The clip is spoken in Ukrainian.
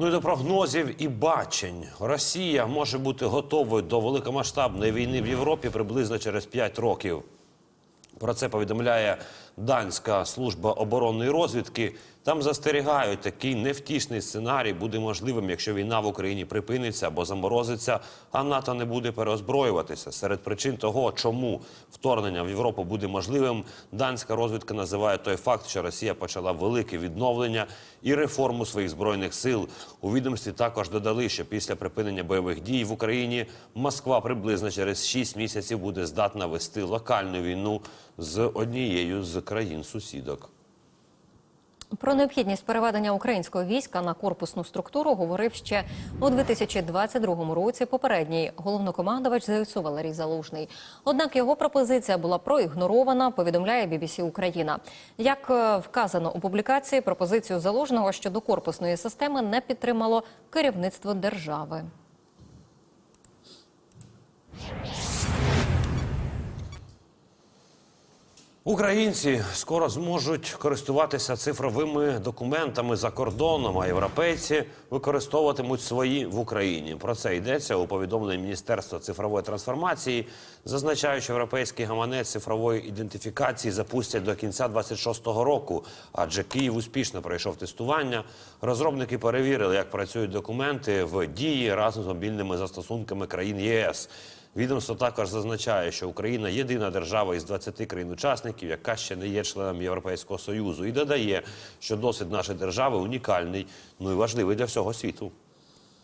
Ну і до прогнозів і бачень. Росія може бути готовою до великомасштабної війни в Європі приблизно через 5 років. Про це повідомляє данська служба оборонної розвідки. Там застерігають, такий невтішний сценарій буде можливим, якщо війна в Україні припиниться або заморозиться, а НАТО не буде переозброюватися. Серед причин того, чому вторгнення в Європу буде можливим, данська розвідка називає той факт, що Росія почала велике відновлення і реформу своїх збройних сил. У відомстві також додали, що після припинення бойових дій в Україні Москва приблизно через 6 місяців буде здатна вести локальну війну з однією з країн сусідок. Про необхідність переведення українського війська на корпусну структуру говорив ще у 2022 році. Попередній головнокомандувач ЗСУ Валерій Залужний. Однак його пропозиція була проігнорована. Повідомляє BBC Україна. Як е, вказано у публікації, пропозицію залужного щодо корпусної системи не підтримало керівництво держави. Українці скоро зможуть користуватися цифровими документами за кордоном, а європейці використовуватимуть свої в Україні. Про це йдеться у повідомленні Міністерства цифрової трансформації. Зазначають, що європейський гаманець цифрової ідентифікації запустять до кінця 26-го року, адже Київ успішно пройшов тестування. Розробники перевірили, як працюють документи в дії разом з мобільними застосунками країн ЄС. Відомство також зазначає, що Україна єдина держава із 20 країн-учасників, яка ще не є членом Європейського союзу, і додає, що досвід нашої держави унікальний, ну і важливий для всього світу.